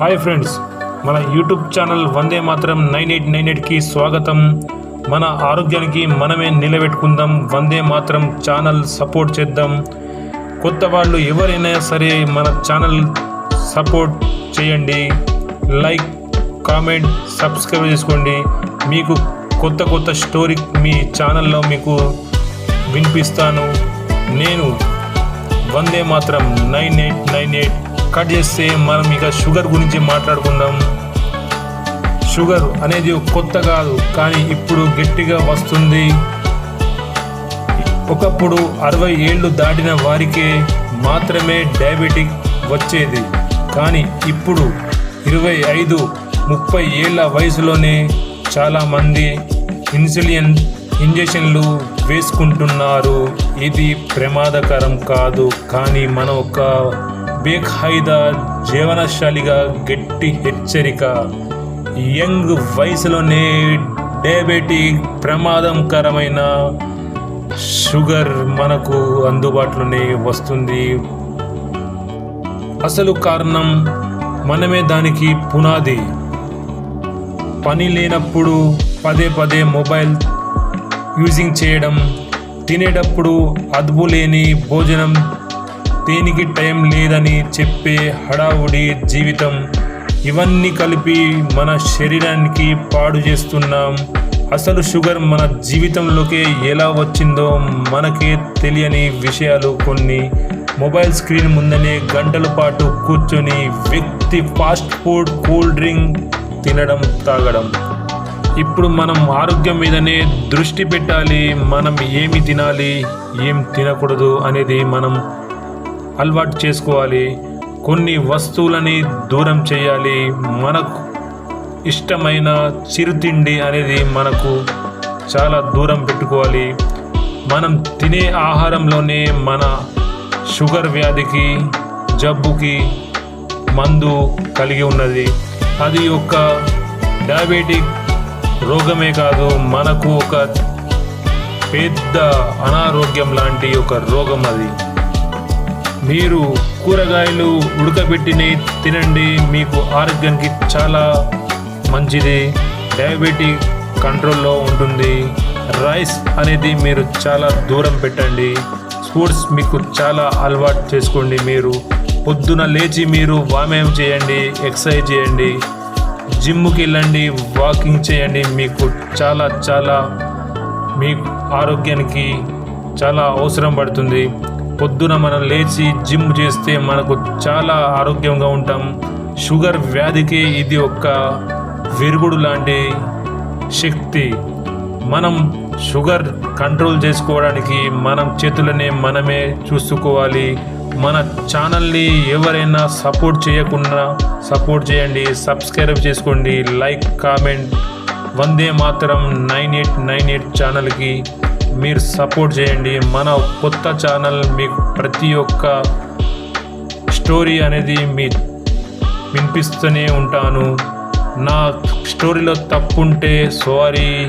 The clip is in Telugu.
హాయ్ ఫ్రెండ్స్ మన యూట్యూబ్ ఛానల్ వందే మాత్రం నైన్ ఎయిట్ నైన్ ఎయిట్కి స్వాగతం. మన ఆరోగ్యానికి మనమే నిలబెట్టుకుందాం వందే మాత్రం ఛానల్ సపోర్ట్ చేద్దాం. కొత్త వాళ్ళు ఎవరైనా సరే మన ఛానల్ సపోర్ట్ చేయండి. లైక్ కామెంట్ సబ్స్క్రైబ్ చేసుకోండి. మీకు కొత్త కొత్త స్టోరీ మీ ఛానల్లో మీకు వినిపిస్తాను. నేను వందే మాత్రం nine eight nine eight cut చేస్తే మనం ఇక షుగర్ గురించి మాట్లాడుకుందాం. షుగర్ అనేది కొత్త కాదు కానీ ఇప్పుడు గట్టిగా వస్తుంది. ఒకప్పుడు అరవై ఏళ్ళు దాటిన వారికే మాత్రమే డయాబెటిక్ వచ్చేది కానీ ఇప్పుడు ఇరవై ఐదు ముప్పై ఏళ్ళ వయసులోనే చాలామంది ఇన్సులిన్ ఇంజెక్షన్లు వేసుకుంటున్నారు. ఇది ప్రమాదకరం కాదు కానీ మన ఒక బేఖాయిదా జీవనశైలిగా గట్టి హెచ్చరిక యంగ్ వయసులోనే డయాబెటిక్ ప్రమాదకరమైన షుగర్ మనకు అందుబాటులోనే వస్తుంది అసలు కారణం మనమే దానికి పునాది పని లేనప్పుడు పదే పదే మొబైల్ యూజింగ్ చేయడం తినేటప్పుడు అదుపు లేని భోజనం దేనికి టైం లేదని చెప్పే హడావుడి జీవితం. ఇవన్నీ కలిపి మన శరీరానికి పాడు చేస్తున్నాం. అసలు షుగర్ మన జీవితంలోకి ఎలా వచ్చిందో మనకే తెలియని విషయాలు కొన్ని. మొబైల్ స్క్రీన్ ముందనే గంటల పాటు కూర్చొని వ్యక్తి ఫాస్ట్ ఫుడ్ కూల్ డ్రింక్ తినడం తాగడం. ఇప్పుడు మనం ఆరోగ్యం మీదనే దృష్టి పెట్టాలి. మనం ఏమి తినాలి ఏం తినకూడదు అనేది మనం అలవాటు చేసుకోవాలి. కొన్ని వస్తువులని దూరం చేయాలి. మనకు ఇష్టమైన చిరుతిండి అనేది మనకు చాలా దూరం పెట్టుకోవాలి. మనం తినే ఆహారంలోనే మన షుగర్ వ్యాధికి జబ్బుకి మందు కలిగి ఉన్నది. అది ఒక డయాబెటిక్ రోగమే కాదు మనకు ఒక పెద్ద అనారోగ్యం లాంటి ఒక రోగం అది. మీరు కూరగాయలు ఉడకబెట్టినవి తినండి. మీకు ఆరోగ్యానికి చాలా మంచిది. డయాబెటిక్ కంట్రోల్లో ఉంటుంది. రైస్ అనేది మీరు చాలా దూరం పెట్టండి. స్పోర్ట్స్ మీకు చాలా అలవాటు చేసుకోండి మీరు. పొద్దున లేచి మీరు వ్యాయామం చేయండి ఎక్సర్సైజ్ చేయండి. జిమ్కి వెళ్ళండి వాకింగ్ చేయండి. మీకు చాలా చాలా మీ ఆరోగ్యానికి చాలా అవసరం పడుతుంది. పొద్దున మనం లేచి జిమ్ చేస్తే మనకు చాలా ఆరోగ్యంగా ఉంటాం. షుగర్ వ్యాధికి ఇది ఒక విరుగుడు లాంటి శక్తి. మనం షుగర్ కంట్రోల్ చేసుకోవడానికి మనం చేతులనే మనమే చూసుకోవాలి. మన ఛానల్ని ఎవరైనా సపోర్ట్ చేయకుండా సపోర్ట్ చేయండి సబ్స్క్రైబ్ చేసుకోండి లైక్ కామెంట్ వందే మాత్రం నైన్ ఎయిట్ నైన్ ఎయిట్ ఛానల్కి. మీరు సపోర్ట్ చేయండి. మన కొత్త ఛానల్ మీకు ప్రతి ఒక్క స్టోరీ అనేది మీ వినిపిస్తూనే ఉంటాను. నా స్టోరీలో తప్పుంటే సారీ